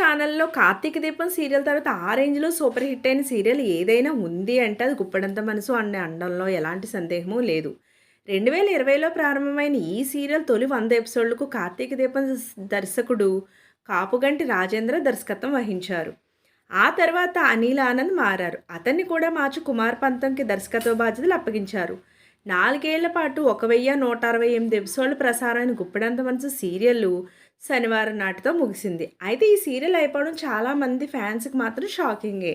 ఛానల్లో కార్తీక దీపం సీరియల్ తర్వాత ఆ రేంజ్లో సూపర్ హిట్ అయిన సీరియల్ ఏదైనా ఉంది అంటే అది గుప్పడంత మనసు అనే అండంలో ఎలాంటి సందేహము లేదు. రెండు వేల ఇరవైలో ప్రారంభమైన ఈ సీరియల్ తొలి వంద ఎపిసోడ్లకు కార్తీక దీపం దర్శకుడు కాపుగంటి రాజేంద్ర దర్శకత్వం వహించారు. ఆ తర్వాత అనిల్ ఆనంద్ మారారు. అతన్ని కూడా మార్చి కుమార్ పంతంకి దర్శకత్వ బాధ్యతలు అప్పగించారు. నాలుగేళ్ళ పాటు ఒక వెయ్యి నూట అరవై ఎనిమిది ఎపిసోడ్ల ప్రసారమైన గుప్పడంత మనసు సీరియల్ శనివారం నాటితో ముగిసింది. అయితే ఈ సీరియల్ అయిపోవడం చాలామంది ఫ్యాన్స్కి మాత్రం షాకింగే.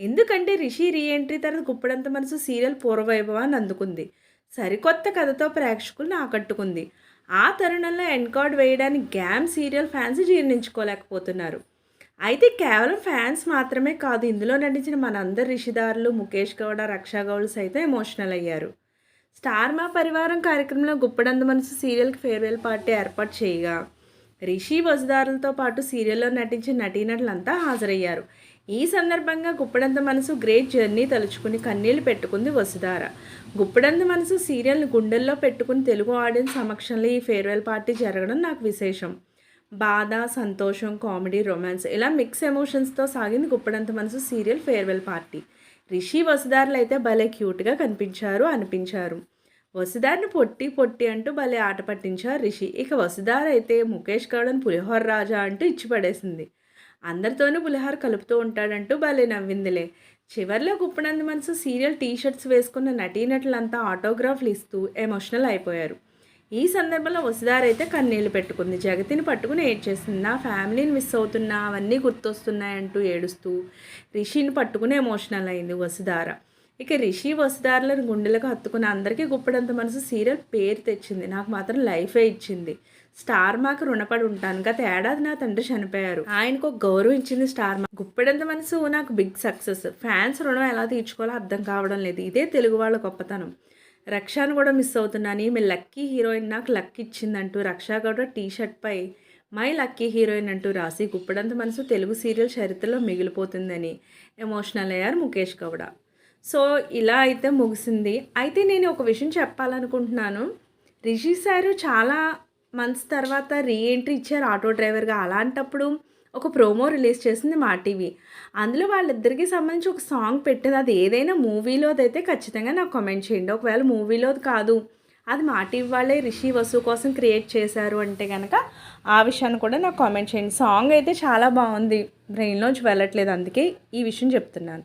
ఎందుకంటే రిషి రీఎంట్రీ తర్వాత గుప్పడంత మనసు సీరియల్ పూర్వవైభవాన్ని అందుకుంది. సరికొత్త కథతో ప్రేక్షకులను ఆకట్టుకుంది. ఆ తరుణంలో ఎన్కార్డ్ వేయడానికి గ్యామ్ సీరియల్ ఫ్యాన్స్ జీర్ణించుకోలేకపోతున్నారు. అయితే కేవలం ఫ్యాన్స్ మాత్రమే కాదు ఇందులో నటించిన మనందరి రిషిదారులు ముఖేష్ గౌడ రక్షా గౌడ్ సైతం ఎమోషనల్ అయ్యారు. స్టార్ మా పరివారం కార్యక్రమంలో గుప్పడంద మనసు సీరియల్కి ఫేర్వెల్ పార్టీ ఏర్పాటు చేయగా రిషి వసుదారులతో పాటు సీరియల్లో నటించిన నటీనటులంతా హాజరయ్యారు. ఈ సందర్భంగా గుప్పడంత మనసు గ్రేట్ జర్నీ తలుచుకుని కన్నీళ్ళు పెట్టుకుంది వసుధార. గుప్పడంత మనసు సీరియల్ని గుండెల్లో పెట్టుకుని తెలుగు ఆడియన్స్ సమక్షంలో ఈ ఫేర్వెల్ పార్టీ జరగడం నాకు విశేషం. బాధ సంతోషం కామెడీ రొమాన్స్ ఇలా మిక్స్ ఎమోషన్స్తో సాగింది గుప్పడంత మనసు సీరియల్ ఫేర్వెల్ పార్టీ. రిషి వసుదారులు అయితే భలే క్యూట్గా కనిపించారు అనిపించారు. వసుదారిని పొట్టి పొట్టి అంటూ భలే ఆట పట్టించారు రిషి. ఇక వసుదార అయితే ముఖేష్ గౌడన్ పులిహోర రాజా అంటూ ఇచ్చి పడేసింది. అందరితోనూ పులిహోర కలుపుతూ ఉంటాడంటూ భలే నవ్విందిలే. చివరిలో గుప్పనంది మనసు సీరియల్ టీ షర్ట్స్ వేసుకున్న నటీనటులంతా ఆటోగ్రాఫ్లు ఇస్తూ ఎమోషనల్ అయిపోయారు. ఈ సందర్భంలో వసుదార అయితే కన్నీళ్ళు పెట్టుకుంది. జగతిని పట్టుకుని ఏడ్చేసింది నా ఫ్యామిలీని మిస్ అవుతున్నా అవన్నీ గుర్తొస్తున్నాయంటూ ఏడుస్తూ రిషిని పట్టుకుని ఎమోషనల్ అయింది వసుధార. ఇక రిషి వసుదారులను గుండెలకు హత్తుకుని అందరికీ గుప్పడంత మనసు సీరియల్ పేరు తెచ్చింది. నాకు మాత్రం లైఫే ఇచ్చింది. స్టార్ మాకు రుణపడి ఉంటాను. గత ఏడాది నా తండ్రి చనిపోయారు. ఆయనకు ఒక గౌరవం ఇచ్చింది స్టార్ మా గుప్పెడంత మనసు నాకు బిగ్ సక్సెస్. ఫ్యాన్స్ రుణం ఎలా తీర్చుకోవాలో అర్థం కావడం లేదు. ఇదే తెలుగు వాళ్ళ గొప్పతనం. రక్షాను కూడా మిస్ అవుతున్నాను. ఈమె లక్కీ హీరోయిన్ నాకు లక్ ఇచ్చిందంటూ రక్షా గౌడ టీ షర్ట్పై మై లక్కీ హీరోయిన్ అంటూ రాసి గుప్పడంత మనసు తెలుగు సీరియల్ చరిత్రలో మిగిలిపోతుందని ఎమోషనల్ అయ్యారు ముఖేష్ గౌడ. సో ఇలా అయితే ముగిసింది. అయితే నేను ఒక విషయం చెప్పాలనుకుంటున్నాను. రిషి సారు చాలా మంత్స్ తర్వాత రీఎంట్రీ ఇచ్చారు ఆటో డ్రైవర్గా. అలాంటప్పుడు ఒక ప్రోమో రిలీజ్ చేసింది మా టీవీ. అందులో వాళ్ళిద్దరికీ సంబంధించి ఒక సాంగ్ పెట్టింది. అది ఏదైనా మూవీలోదైతే ఖచ్చితంగా నాకు కామెంట్ చేయండి. ఒకవేళ మూవీలోది కాదు అది మా టీవీ వాళ్ళే రిషి వసు కోసం క్రియేట్ చేశారు అంటే కనుక ఆ విషయాన్ని కూడా నాకు కామెంట్ చేయండి. సాంగ్ అయితే చాలా బాగుంది. బ్రెయిన్లోంచి వెళ్ళట్లేదు అందుకే ఈ విషయం చెప్తున్నాను.